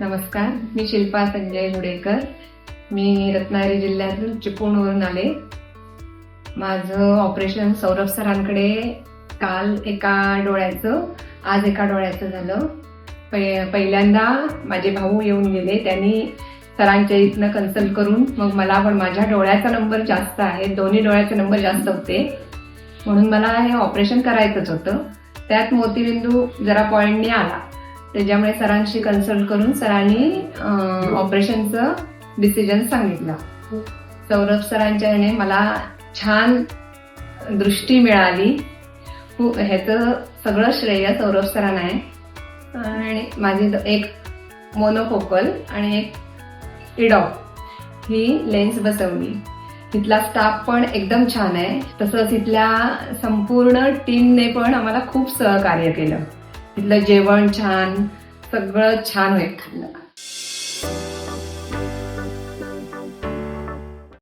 नमस्कार मी शिल्पा संजय हुडेकर. मी रत्नागिरी जिल्ह्यातून चिपळूणवरून आले. माझं ऑपरेशन सौरभ सरांकडे काल एका डोळ्याचं आज एका डोळ्याचं झालं. पै पहिल्यांदा माझे भाऊ येऊन गेले. त्यांनी सरांच्या इथनं कन्सल्ट करून मग मला पण माझ्या डोळ्याचा नंबर जास्त आहे. दोन्ही डोळ्याचे नंबर जास्त होते. म्हणून मला हे ऑपरेशन करायचंच होतं. त्यात मोतीबिंदू जरा पॉईंटने आला. त्याच्यामुळे सरांशी कन्सल्ट करून सरांनी ऑपरेशनचं डिसिजन सांगितलं. सौरभ सरांच्या ह्याने मला छान दृष्टी मिळाली. हो, ह्याचं सगळं श्रेय सौरभ सरांना आहे. आणि माझी एक मोनोफोकल आणि एक इडॉप ही लेन्स बसवली. तिथला स्टाफ पण एकदम छान आहे. तसंच इथल्या संपूर्ण टीमने पण आम्हाला खूप सहकार्य केलं. तिथलं जेवण छान सगळं छान होईल